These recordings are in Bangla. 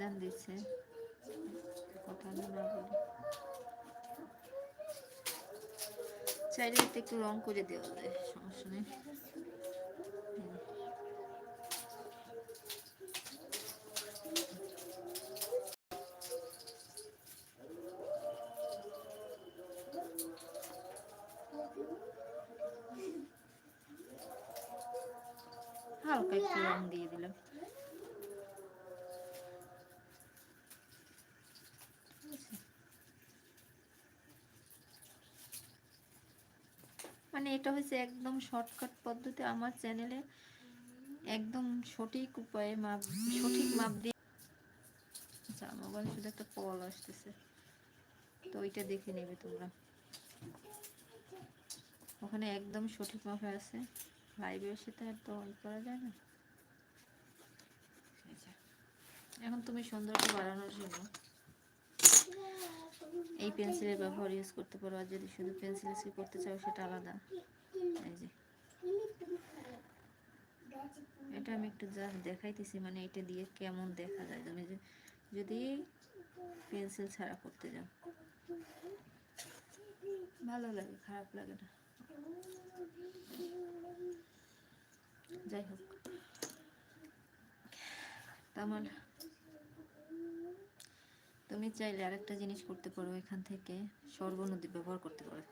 আজান দিচ্ছে কথা না বলি চাইলে এতে একটু রং করে দেওয়া যায় সমস্যা নেই হুম। হালকা একটু রং দিয়ে দিলাম মানে এটা হচ্ছে একদম শর্টকাট পদ্ধতি আমার চ্যানেলে একদম সঠিক উপায়ে মাপ, সঠিক মাপ দিয়ে আচ্ছা মোবাইলে শুধু একটা কল আসতেছে। তো ওইটা দেখে নেবে তোমরা। ওখানে একদম সঠিক মাপে আছে। লাইভের সাথে আর তো ই করা যায় না। আচ্ছা। এখন তুমি সৌন্দর্য বাড়ানোর জন্য এই পেন্সিলের ব্যবহার ইউজ করতে পারো, আর যদি শুধু পেন্সিল স্কেচ করতে চাও, সেটা আলাদা। এই যে। এটা আমি একটু জাস্ট দেখাইতেছি মানে এটা দিয়ে কেমন দেখা যায়। তুমি যদি পেন্সিল ছাড়া করতে যাও। ভালো লাগে, খারাপ লাগে না। যাই হোক। আমার তুমি চাইলে আরেকটা জিনিস করতে পারো এখান থেকে। সর্বনদী ব্যবহার করতে পারো।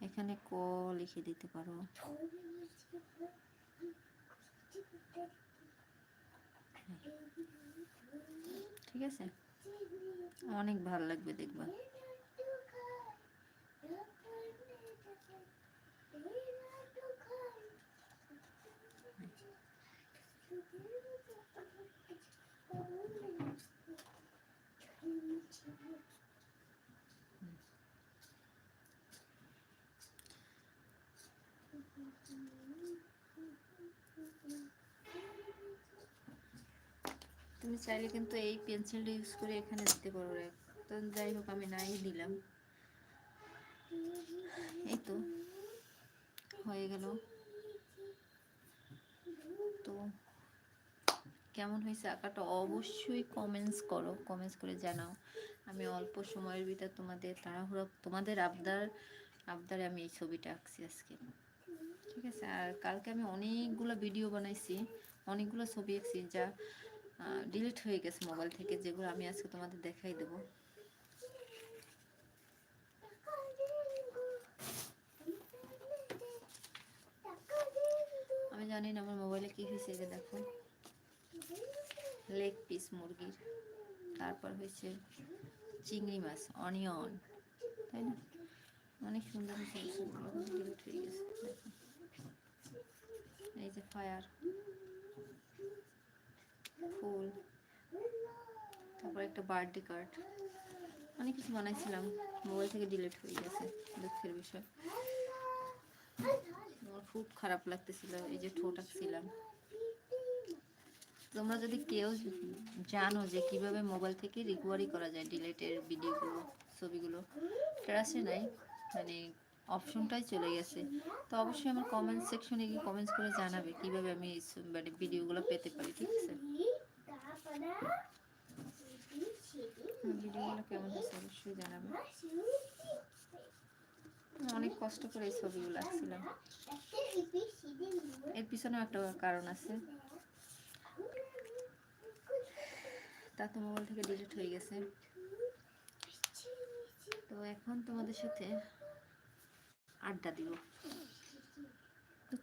এখানে ক লিখে দিতে পারো। ঠিক আছে? অনেক ভালো লাগবে দেখবা। তুমি চাইলে কিন্তু এই পেন্সিলটা ইউজ করে এখানে দিতে পারো তো যাই হোক, আমি নাই দিলাম। এই তো, হয়ে গেল। তো কেমন হয়েছে আঁকাটা অবশ্যই কমেন্টস করো কমেন্টস করে জানাও। আমি অল্প সময়ের ভিতরে তোমাদের, তাড়াহুড়ো, তোমাদের আবদার, আবদারে আমি এই ছবিটা আঁকছি আজকে। ঠিক আছে, আর কালকে আমি অনেকগুলো ভিডিও বানাইছি, অনেকগুলো ছবি আঁকছি যা ডিলিট হয়ে গেছে মোবাইল থেকে, যেগুলো আমি আজকে তোমাদের দেখাই দেব। আমি জানি না আমার মোবাইলে কি হয়েছে যে দেখো। লেগ পিস মুরগির, তারপর হয়েছে চিংড়ি মাছ অনিয়ন তাই না? অনেক সুন্দর হয়েছে ডিলিট হয়ে গেছে, দেখো। এই যে ফায়ার। ফুল। তারপর একটা বার্থডে কার্ড। অনেক কিছু বানাইছিলাম। মোবাইল থেকে ডিলিট হয়ে গেছে দুঃখের বিষয়। আমার খুব খারাপ লাগতেছিল, এই যে ঠোঁট আঁকছিলাম। তোমরা যদি কেউ জানো যে কীভাবে মোবাইল থেকে রিকভারি করা যায়, ডিলেটের ভিডিওগুলো, ছবিগুলো ট্রাসে নাই মানে অপশনটাই চলে গেছে। তো অবশ্যই আমার কমেন্ট সেকশনে গিয়ে কমেন্টস করে জানাবে কীভাবে আমি মানে ভিডিওগুলো পেতে পারি, ঠিক আছে? ভিডিওগুলো কেমন হয়েছে অবশ্যই জানাবে। অনেক কষ্ট করে এই ছবিগুলো আঁকছিলাম। এর পিছনেও একটা কারণ আছে। তা তো মোবাইল থেকে ডিলিট হয়ে গেছে। তো এখন তোমাদের সাথে আড্ডা দিব।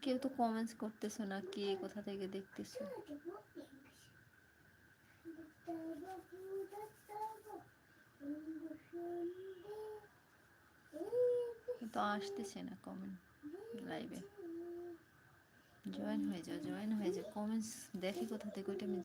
কেউ তো কমেন্টস করতেছো না, কে কোথা থেকে দেখতেছো? তো আসতেছে না কমেন্ট লাইভে জয়েন হয়ে যাও জয়েন হয়ে যাও। কমেন্টস দেখি কোথা থেকে ওইটা আমি